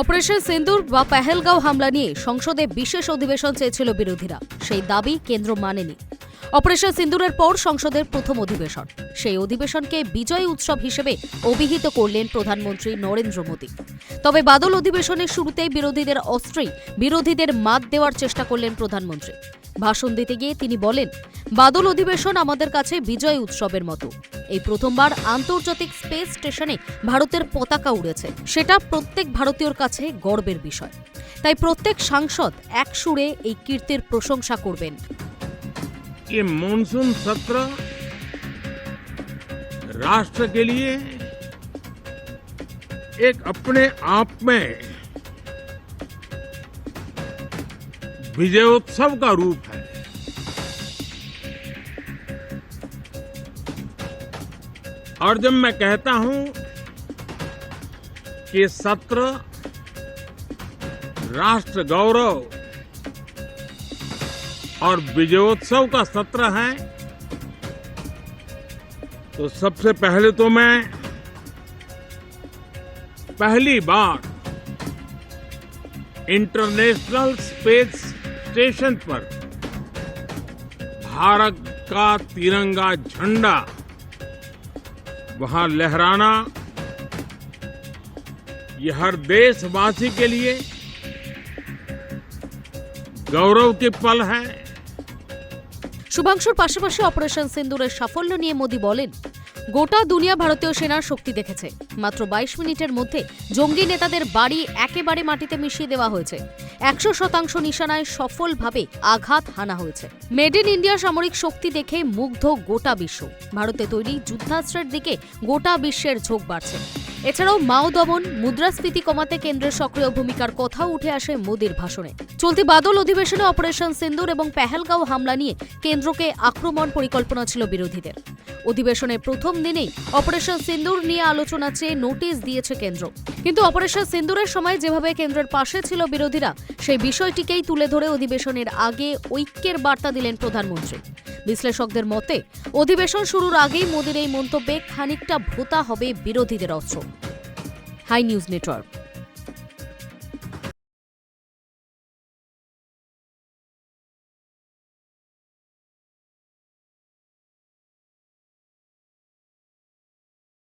Operation সিন্দুর বা পেহেলগাঁও হামলা নিয়ে সংসদে বিশেষ অধিবেশন চেয়েছিল বিরোধীরা। সেই দাবি কেন্দ্র মানেনি। অপারেশন সিন্দুরের পর সংসদের প্রথম অধিবেশন। সেই অধিবেশনকে বিজয় উৎসব হিসেবে অভিহিত করলেন প্রধানমন্ত্রী নরেন্দ্র মোদী। তবে বাদল অধিবেশনের শুরুতেই বিরোধীদের অস্ত্রেই বিরোধীদের মাত দেওয়ার চেষ্টা করলেন প্রধানমন্ত্রী। ভাষণ দিতে গিয়ে তিনি বলেন বাদল অধিবেশন আমাদের কাছে বিজয় উৎসবের মতো এই প্রথমবার আন্তর্জাতিক স্পেস স্টেশনে ভারতের পতাকা উড়েছে সেটা প্রত্যেক ভারতীয়র কাছে গর্বের বিষয় তাই প্রত্যেক সাংসদ এক সুরে এই কীর্তির প্রশংসা করবেন ये मानसून सत्र राष्ट्र के लिए एक अपने आप में विजयोत्सव का रूप है और जब मैं कहता हूँ कि सत्र राष्ट्र गौरव और विजयोत्सव का सत्र है तो सबसे पहले तो मैं पहली बार इंटरनेशनल स्पेस स्टेशन पर भारत का तिरंगा झंडा वहां लहराना यह हर देशवासी के लिए गौरव की पल है শুভাংশুর পাশাপাশি অপারেশন সিন্দুরের সাফল্য নিয়ে মোদী বলেন গোটা দুনিয়া ভারতীয় সেনার শক্তি দেখেছে। মাত্র বাইশ মিনিটের মধ্যে জঙ্গি নেতাদের বাড়ি একেবারে মাটিতে মিশিয়ে দেওয়া হয়েছে। একশো শতাংশ নিশানায় সফলভাবে আঘাত হানা হয়েছে। মেড ইন ইন্ডিয়া সামরিক শক্তি দেখে মুগ্ধ গোটা বিশ্ব। ভারতে তৈরি যুদ্ধাস্ত্রের দিকে গোটা বিশ্বের ঝোঁক বাড়ছে। এছাড়াও মাও দমন, মুদ্রাস্ফীতি কমাতে কেন্দ্রের সক্রিয় ভূমিকার কথাও উঠে আসে মোদীর ভাষণে। চলতি বাদল অধিবেশনে অপারেশন সিন্দুর এবং পেহেলগাঁও হামলা নিয়ে কেন্দ্রকে আক্রমণ পরিকল্পনা ছিল বিরোধীদের। অধিবেশনের প্রথম দিনেই অপারেশন সিন্দুর নিয়ে আলোচনা চেয়ে নোটিশ দিয়েছে কেন্দ্র। কিন্তু অপারেশন সিন্দুরের সময় যেভাবে কেন্দ্রের পাশে ছিল বিরোধীরা, সেই বিষয়টিকেই তুলে ধরে অধিবেশনের আগে ঐক্যের বার্তা দিলেন প্রধানমন্ত্রী। বিশ্লেষকদের মতে, অধিবেশন শুরুর আগেই মোদীর এই মন্তব্যে খানিকটা ভোতা হবে বিরোধীদের অস্ত্র। High news network.